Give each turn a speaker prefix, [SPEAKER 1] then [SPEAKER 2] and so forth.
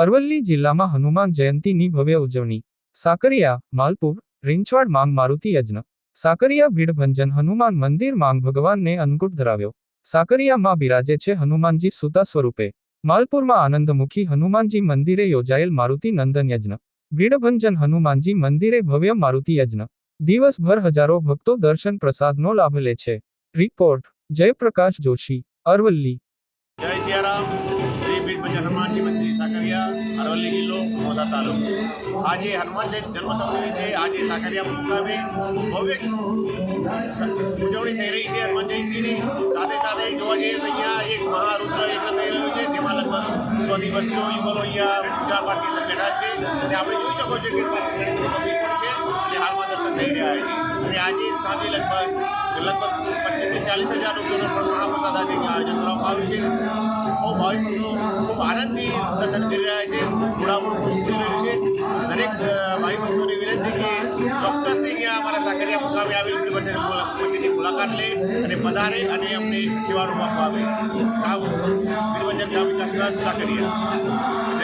[SPEAKER 1] અરવલ્લી જિલ્લામાં હનુમાન જયંતીની ભવ્ય ઉજવણી. સાકરિયા, માલપુર, રીંછવાડ માંગ મારુતિ યજ્ઞ. સાકરિયા ભીડભંજન હનુમાન મંદિર માંગ ભગવાનને અન્નકૂટ ધરાવ્યો. સાકરિયામાં બિરાજે છે હનુમાનજી સુતા સ્વરૂપે. માલપુરમાં આનંદમુખી હનુમાનજી મંદિરે યોજાયેલ મારુતિ નંદન યજ્ઞ. ભીડભંજન હનુમાનજી મંદિરે ભવ્ય મારુતિ યજ્ઞ. દિવસભર હજારો ભક્તો દર્શન પ્રસાદનો લાભ લે છે. રિપોર્ટ, જયપ્રકાશ જોશી, અરવલ્લી.
[SPEAKER 2] જય સિયારામ. શ્રી હનુમાનજી મંદિર, સાકરિયા, અરવલ્લી જિલ્લો મોદા તાલુકો. આજે હનુમાન જન્મોત્સવ નિમિત્તે આજે સાકરિયા મુકામે ભવ્ય ઉજવણી થઈ રહી છે હનુમાન જયંતિની. સાથે સાથે જોવા જઈએ તો અહીંયા એક મહારુદ્ર યજ્ઞ થઈ રહ્યો છે, જેમાં લગભગ સોથી બસો યુગલો અહીંયા પૂજા પાઠની અંદર બેઠા છે. અને આપણે જોઈ શકો છો કે છે, જે હાલમાં દર્શન થઈ રહ્યા છે. અને આજે સાંજે લગભગ લગભગ પચીસથી ચાલીસ હજાર રૂપિયાનો પણ મહાપ્રસાદ આજે આયોજન કરવામાં આવ્યું છે. ભાવિક ભક્તો ખૂબ આનંદથી દર્શન કરી રહ્યા છે. ઘોડાપુર ખુલી રહ્યું છે. દરેક ભાવિક ભક્તોને વિનંતી કે ચોક્કસથી અહીંયા અમારા સાકરિયા મુકામે આવી મંદિરની મુલાકાત લે અને પધારે અને અમને સેવાનું આપવા આવે. ગામ બિરબંજન ગામ વિકાસ સાકરિયા.